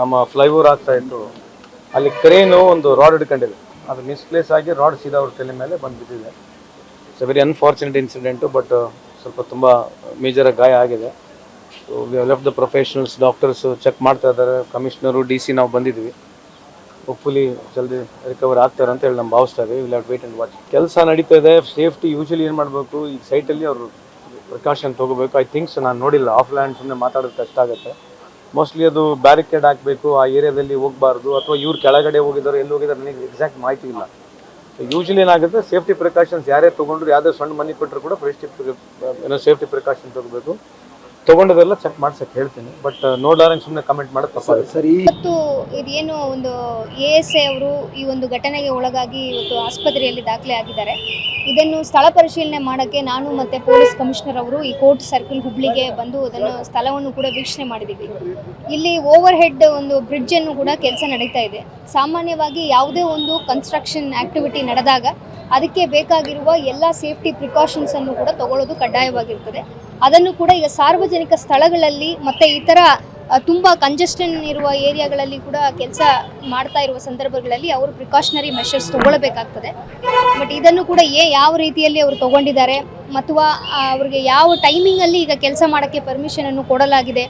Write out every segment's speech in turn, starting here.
ನಮ್ಮ ಫ್ಲೈಓವರ್ ಆಗ್ತಾ ಇತ್ತು. ಅಲ್ಲಿ ಕ್ರೇನು ಒಂದು ರಾಡ್ ಹಿಡ್ಕೊಂಡಿದೆ. ಅದು ಮಿಸ್ಪ್ಲೇಸ್ ಆಗಿ ರಾಡ್ ಸೀದಾ ಅವ್ರ ತಲೆ ಮೇಲೆ ಬಂದು ಬಿದ್ದಿದೆ it's very unfortunate incident but ಸ್ವಲ್ಪ ತುಂಬ ಮೇಜರ್ ಗಾಯ ಆಗಿದೆ. So we left the professionals doctors check ಮಾಡ್ತಾ ಇದ್ದಾರೆ. ಕಮಿಷನರು ಡಿ ಸಿ ನಾವು ಬಂದಿದ್ವಿ. ಹೋಪ್ಫುಲಿ ಜಲ್ದಿ ರಿಕವರ್ ಆಗ್ತಾರೆ ಅಂತ ಹೇಳಿ ನಾವು ಭಾವಿಸ್ತಾ ಇದ್ದೀವಿ. Will have wait and watch ಕೆಲಸ ನಡೀತಾ ಇದೆ. ಸೇಫ್ಟಿ ಯೂಶಲಿ ಏನು ಮಾಡಬೇಕು? ಈ ಸೈಟಲ್ಲಿ ಅವರು ಪ್ರಿಕಾಷನ್ ತೊಗೋಬೇಕು. ಐ ಥಿಂಕ್ಸ್ ನಾನು ನೋಡಿಲ್ಲ. ಆಫ್ಲೈನ್ ಸುಮ್ಮನೆ ಮಾತಾಡೋದು ಕಷ್ಟ ಆಗುತ್ತೆ ಮೋಸ್ಟ್ಲಿ ಅದು ಬ್ಯಾರಿಕೇಡ್ ಹಾಕಬೇಕು, ಆ ಏರಿಯಾದಲ್ಲಿ ಹೋಗಬಾರ್ದು ಅಥವಾ ಇವ್ರು ಕೆಳಗಡೆ ಹೋಗಿದ್ದಾರೆ, ಎಲ್ಲಿ ಹೋಗಿದ್ದಾರೆ ನನಗೆ ಎಕ್ಸಾಕ್ಟ್ ಮಾಹಿತಿ ಇಲ್ಲ. ಯೂಶಲಿ ಏನಾಗುತ್ತೆ ಸೇಫ್ಟಿ ಪ್ರಿಕಾಷನ್ಸ್ ಯಾರೇ ತೊಗೊಂಡ್ರು, ಯಾವುದೇ ಸಣ್ಣ ಮನೆ ಕೊಟ್ಟರು ಕೂಡ ಸೇಫ್ಟಿ ಪ್ರಿಕಾಷನ್ ತೊಗೋಬೇಕು. ತೊಗೊಂಡದೆಲ್ಲ ಚೆಕ್ ಮಾಡ್ಸಕ್ಕೆ ಹೇಳ್ತೀನಿ ಬಟ್ ನೋಡ್ಲಾರಂಗೆ ಸುಮ್ಮನೆ ಕಮೆಂಟ್ ಮಾಡೋದು ತಪ್ಪಾಗುತ್ತೆ. ಸರಿ ಇವತ್ತು ಇದೇನು ಒಂದು ಎ ಎಸ್ ಎ ಅವರು ಈ ಒಂದು ಘಟನೆಗೆ ಒಳಗಾಗಿ ಇವತ್ತು ಆಸ್ಪತ್ರೆಯಲ್ಲಿ ದಾಖಲೆ ಆಗಿದ್ದಾರೆ. ಇದನ್ನು ಸ್ಥಳ ಪರಿಶೀಲನೆ ಮಾಡೋಕ್ಕೆ ನಾನು ಮತ್ತು ಪೊಲೀಸ್ ಕಮಿಷನರ್ ಅವರು ಈ ಕೋರ್ಟ್ ಸರ್ಕಲ್ ಹುಬ್ಳಿಗೆ ಬಂದು ಅದನ್ನು ಸ್ಥಳವನ್ನು ಕೂಡ ವೀಕ್ಷಣೆ ಮಾಡಿದ್ದೀವಿ. ಇಲ್ಲಿ ಓವರ್ ಹೆಡ್ ಒಂದು ಬ್ರಿಡ್ಜನ್ನು ಕೂಡ ಕೆಲಸ ನಡೀತಾ ಇದೆ. ಸಾಮಾನ್ಯವಾಗಿ ಯಾವುದೇ ಒಂದು ಕನ್ಸ್ಟ್ರಕ್ಷನ್ ಆ್ಯಕ್ಟಿವಿಟಿ ನಡೆದಾಗ ಅದಕ್ಕೆ ಬೇಕಾಗಿರುವ ಎಲ್ಲ ಸೇಫ್ಟಿ ಪ್ರಿಕಾಷನ್ಸನ್ನು ಕೂಡ ತಗೊಳ್ಳೋದು ಕಡ್ಡಾಯವಾಗಿರ್ತದೆ. ಅದನ್ನು ಕೂಡ ಈಗ ಸಾರ್ವಜನಿಕ ಸ್ಥಳಗಳಲ್ಲಿ ಮತ್ತೆ ಈ ಅ, ತುಂಬ ಕಂಜೆಸ್ಟನ್ ಇರುವ ಏರಿಯಾಗಳಲ್ಲಿ ಕೂಡ ಕೆಲಸ ಮಾಡ್ತಾ ಇರುವ ಸಂದರ್ಭಗಳಲ್ಲಿ ಅವರು ಪ್ರಿಕಾಷನರಿ ಮೆಷರ್ಸ್ ತಗೊಳ್ಬೇಕಾಗ್ತದೆ. ಬಟ್ ಇದನ್ನು ಕೂಡ ಏ ಯಾವ ರೀತಿಯಲ್ಲಿ ಅವರು ತಗೊಂಡಿದ್ದಾರೆ ಅಥವಾ ಅವ್ರಿಗೆ ಯಾವ ಟೈಮಿಂಗಲ್ಲಿ ಈಗ ಕೆಲಸ ಮಾಡೋಕ್ಕೆ ಪರ್ಮಿಷನನ್ನು ಕೊಡಲಾಗಿದೆ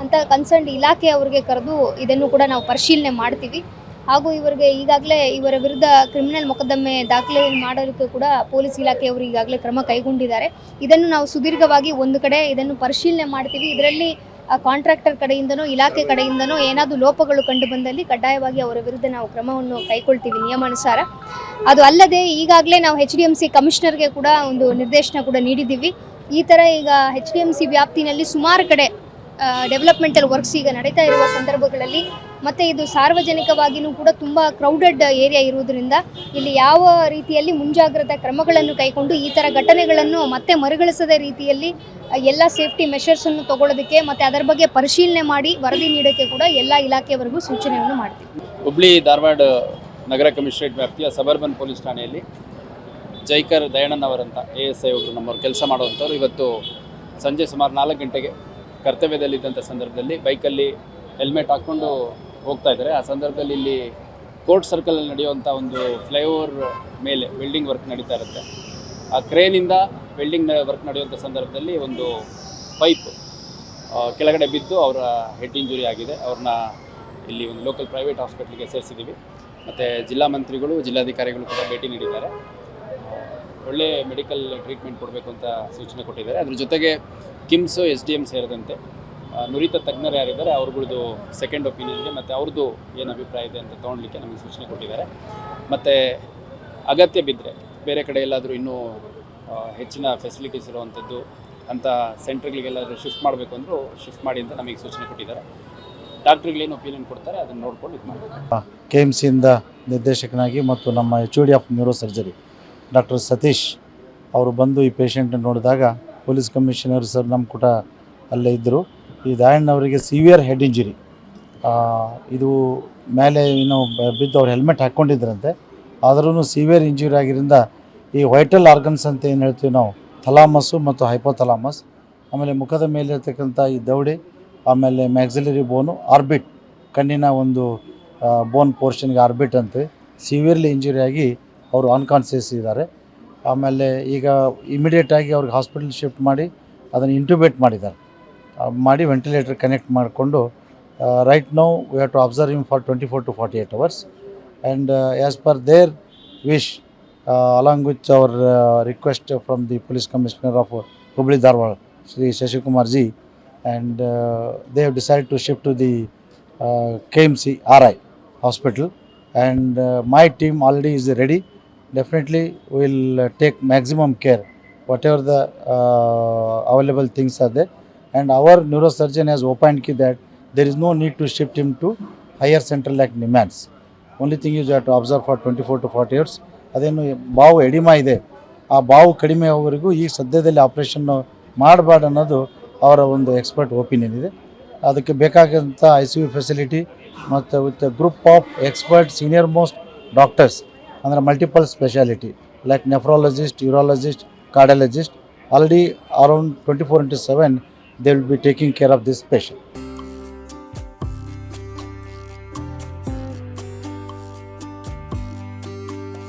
ಅಂತ ಕನ್ಸರ್ನ್ ಇಲಾಖೆ ಅವರಿಗೆ ಕರೆದು ಇದನ್ನು ಕೂಡ ನಾವು ಪರಿಶೀಲನೆ ಮಾಡ್ತೀವಿ. ಹಾಗೂ ಇವರಿಗೆ ಈಗಾಗಲೇ ಇವರ ವಿರುದ್ಧ ಕ್ರಿಮಿನಲ್ ಮೊಕದ್ದಮೆ ದಾಖಲೆ ಮಾಡೋದಕ್ಕೆ ಕೂಡ ಪೊಲೀಸ್ ಇಲಾಖೆಯವರು ಈಗಾಗಲೇ ಕ್ರಮ ಕೈಗೊಂಡಿದ್ದಾರೆ. ಇದನ್ನು ನಾವು ಸುದೀರ್ಘವಾಗಿ ಒಂದು ಕಡೆ ಇದನ್ನು ಪರಿಶೀಲನೆ ಮಾಡ್ತೀವಿ. ಇದರಲ್ಲಿ ಕಾಂಟ್ರಾಕ್ಟರ್ ಕಡೆಯಿಂದನೋ, ಇಲಾಖೆ ಕಡೆಯಿಂದನೋ ಏನಾದರೂ ಲೋಪಗಳು ಕಂಡು ಬಂದಲ್ಲಿ ಕಡ್ಡಾಯವಾಗಿ ಅವರ ವಿರುದ್ಧ ನಾವು ಕ್ರಮವನ್ನು ಕೈಗೊಳ್ತೀವಿ ನಿಯಮಾನುಸಾರ. ಅದು ಅಲ್ಲದೆ ಈಗಾಗಲೇ ನಾವು ಎಚ್ ಡಿ ಎಂ ಸಿ ಕಮಿಷನರ್ಗೆ ಕೂಡ ಒಂದು ನಿರ್ದೇಶನ ಕೂಡ ನೀಡಿದ್ದೀವಿ. ಈ ಥರ ಈಗ ಎಚ್ ಡಿ ಎಂ ಸಿ ವ್ಯಾಪ್ತಿನಲ್ಲಿ ಸುಮಾರು ಕಡೆ ಡೆವಲಪ್ಮೆಂಟಲ್ ವರ್ಕ್ಸ್ ಈಗ ನಡೀತಾ ಇರುವ ಸಂದರ್ಭಗಳಲ್ಲಿ ಮತ್ತು ಇದು ಸಾರ್ವಜನಿಕವಾಗಿಯೂ ಕೂಡ ತುಂಬ ಕ್ರೌಡೆಡ್ ಏರಿಯಾ ಇರುವುದರಿಂದ ಇಲ್ಲಿ ಯಾವ ರೀತಿಯಲ್ಲಿ ಮುಂಜಾಗ್ರತಾ ಕ್ರಮಗಳನ್ನು ಕೈಗೊಂಡು ಈ ಥರ ಘಟನೆಗಳನ್ನು ಮತ್ತೆ ಮರುಗಳಿಸದ ರೀತಿಯಲ್ಲಿ ಎಲ್ಲ ಸೇಫ್ಟಿ ಮೆಷರ್ಸನ್ನು ತಗೊಳ್ಳೋದಕ್ಕೆ ಮತ್ತು ಅದರ ಬಗ್ಗೆ ಪರಿಶೀಲನೆ ಮಾಡಿ ವರದಿ ನೀಡೋಕ್ಕೆ ಕೂಡ ಎಲ್ಲ ಇಲಾಖೆಯವರೆಗೂ ಸೂಚನೆಯನ್ನು ಮಾಡ್ತೀವಿ. ಹುಬ್ಳಿ ಧಾರವಾಡ ನಗರ ಕಮಿಷನರೇಟ್ ವ್ಯಾಪ್ತಿಯ ಸಬರ್ಬನ್ ಪೊಲೀಸ್ ಠಾಣೆಯಲ್ಲಿ ಜೈಕರ್ ದಯಾನಂದ್ ಅವರಂತ ಎ ಎಸ್ ಐ ಒಬ್ಬರು ನಮ್ಮವ್ರು ಕೆಲಸ ಮಾಡುವಂಥವ್ರು ಇವತ್ತು ಸಂಜೆ ಸುಮಾರು ನಾಲ್ಕು ಗಂಟೆಗೆ ಕರ್ತವ್ಯದಲ್ಲಿದ್ದಂಥ ಸಂದರ್ಭದಲ್ಲಿ ಬೈಕಲ್ಲಿ ಹೆಲ್ಮೆಟ್ ಹಾಕ್ಕೊಂಡು ಹೋಗ್ತಾ ಇದ್ದಾರೆ. ಆ ಸಂದರ್ಭದಲ್ಲಿ ಇಲ್ಲಿ ಕೋರ್ಟ್ ಸರ್ಕಲಲ್ಲಿ ನಡೆಯುವಂಥ ಒಂದು ಫ್ಲೈಓವರ್ ಮೇಲೆ ವೆಲ್ಡಿಂಗ್ ವರ್ಕ್ ನಡೀತಾ ಇರುತ್ತೆ. ಆ ಕ್ರೇನಿಂದ ವೆಲ್ಡಿಂಗ್ ವರ್ಕ್ ನಡೆಯುವಂಥ ಸಂದರ್ಭದಲ್ಲಿ ಒಂದು ಪೈಪ್ ಕೆಳಗಡೆ ಬಿದ್ದು ಅವರ ಹೆಡ್ ಇಂಜುರಿ ಆಗಿದೆ. ಅವ್ರನ್ನ ಇಲ್ಲಿ ಒಂದು ಲೋಕಲ್ ಪ್ರೈವೇಟ್ ಹಾಸ್ಪಿಟ್ಲಿಗೆ ಸೇರಿಸಿದ್ದೀವಿ. ಮತ್ತು ಜಿಲ್ಲಾ ಮಂತ್ರಿಗಳು, ಜಿಲ್ಲಾಧಿಕಾರಿಗಳು ಕೂಡ ಭೇಟಿ ನೀಡಿದ್ದಾರೆ. ಒಳ್ಳೆ ಮೆಡಿಕಲ್ ಟ್ರೀಟ್ಮೆಂಟ್ ಕೊಡಬೇಕು ಅಂತ ಸೂಚನೆ ಕೊಟ್ಟಿದ್ದಾರೆ. ಅದ್ರ ಜೊತೆಗೆ ಕಿಮ್ಸು, ಎಸ್ ಡಿ ಎಂ ಸೇರಿದಂತೆ ನುರಿತ ತಜ್ಞರು ಯಾರಿದ್ದಾರೆ ಅವ್ರಗಳದ್ದು ಸೆಕೆಂಡ್ ಒಪಿನಿಯನ್ಗೆ ಮತ್ತು ಅವ್ರದ್ದು ಏನು ಅಭಿಪ್ರಾಯ ಇದೆ ಅಂತ ತೊಗೊಳ್ಲಿಕ್ಕೆ ನಮಗೆ ಸೂಚನೆ ಕೊಟ್ಟಿದ್ದಾರೆ. ಮತ್ತು ಅಗತ್ಯ ಬಿದ್ದರೆ ಬೇರೆ ಕಡೆ ಎಲ್ಲಾದರೂ ಇನ್ನೂ ಹೆಚ್ಚಿನ ಫೆಸಿಲಿಟೀಸ್ ಇರುವಂಥದ್ದು ಅಂಥ ಸೆಂಟ್ರ್ಗಳಿಗೆಲ್ಲಾದರೂ ಶಿಫ್ಟ್ ಮಾಡಬೇಕು ಅಂದರೂ ಶಿಫ್ಟ್ ಮಾಡಿ ಅಂತ ನಮಗೆ ಸೂಚನೆ ಕೊಟ್ಟಿದ್ದಾರೆ. ಡಾಕ್ಟ್ರುಗಳೇನು ಒಪಿನಿಯನ್ ಕೊಡ್ತಾರೆ, ಅದನ್ನು ನೋಡ್ಕೊಂಡು ಇದು ಮಾಡಿ ಕೆ ಎಂ ಸಿಯಿಂದ ನಿರ್ದೇಶಕನಾಗಿ ಮತ್ತು ನಮ್ಮ H D of neurosurgery doctor Satish, ಅವರು ಬಂದು ಈ ಪೇಷಂಟ್ನ ನೋಡಿದಾಗ ಪೊಲೀಸ್ ಕಮಿಷನರ್ ಸರ್ ನಮ್ಮ ಕೂಡ ಅಲ್ಲೇ ಇದ್ದರು. ಈ ದಾಯಣ್ಣವರಿಗೆ ಸಿವಿಯರ್ ಹೆಡ್ ಇಂಜುರಿ ಇದು ಮೇಲೆ ಏನು ಬಿದ್ದು ಅವ್ರು ಹೆಲ್ಮೆಟ್ ಹಾಕ್ಕೊಂಡಿದ್ರಂತೆ ಆದರೂ ಸಿವಿಯರ್ ಇಂಜುರಿ ಆಗಿರಿಂದ ಈ ವೈಟಲ್ ಆರ್ಗನ್ಸ್ ಅಂತ ಏನು ಹೇಳ್ತೀವಿ ನಾವು ಥಲಾಮಸ್ಸು ಮತ್ತು ಹೈಪೋಥಲಾಮಸ್ ಆಮೇಲೆ ಮುಖದ ಮೇಲೆ ಇರ್ತಕ್ಕಂಥ ಈ ದೌಡಿ, ಆಮೇಲೆ ಮ್ಯಾಕ್ಸಿಲರಿ ಬೋನು ಆರ್ಬಿಟ್ ಕಣ್ಣಿನ ಒಂದು ಬೋನ್ ಪೋರ್ಷನ್ಗೆ ಆರ್ಬಿಟ್ ಅಂತೆ. ಸಿವಿಯರ್ಲಿ ಇಂಜುರಿ ಆಗಿ ಅವರು ಅನ್ಕಾನ್ಸಿಯಸ್ ಇದ್ದಾರೆ. ಆಮೇಲೆ ಈಗ ಇಮಿಡಿಯೇಟಾಗಿ ಅವ್ರಿಗೆ ಹಾಸ್ಪಿಟಲ್ ಶಿಫ್ಟ್ ಮಾಡಿ ಅದನ್ನು ಇಂಟ್ಯೂಬೇಟ್ ಮಾಡಿದ್ದಾರೆ. ಆ, ಮಾಡಿ ವೆಂಟಿಲೇಟರ್ ಕನೆಕ್ಟ್ ಮಾಡಿಕೊಂಡು right now we have to observe him for twenty four to forty eight hours and as per their wish along with our request from the police commissioner of Hubli Dharwad Shri Shashikumar ji and uh, they have decided to shift to the uh, KMC RI hospital. And uh, my team already is ready. Definitely will uh, take maximum care whatever the uh, available things are there and our neurosurgeon has opined that there is no need to shift him to higher center like NIMANS only thing is you have to observe for 24 to 40 years ಅದೇನು ಬಾವು oedema ಇದೆ ಆ ಬಾವು ಕಡಿಮೆ ಆಗೋವರೆಗೂ ee ಸದ್ಯದಲ್ಲಿ operation ಮಾಡಬಾರ್ದು ಅನ್ನೋದು ಅವರ ಒಂದು ಎಕ್ಸ್ಪರ್ಟ್ ಒಪಿನಿಯನ್ ಇದೆ ಅದಕ್ಕೆ ಬೇಕಾದಂಥ ಐ ಸಿ ಯು ಫೆಸಿಲಿಟಿ ಮತ್ತು with group of expert senior most doctors ಅಂದರೆ multiple speciality like nephrologist urologist cardiologist already around twenty four into seven they will be taking care of this patient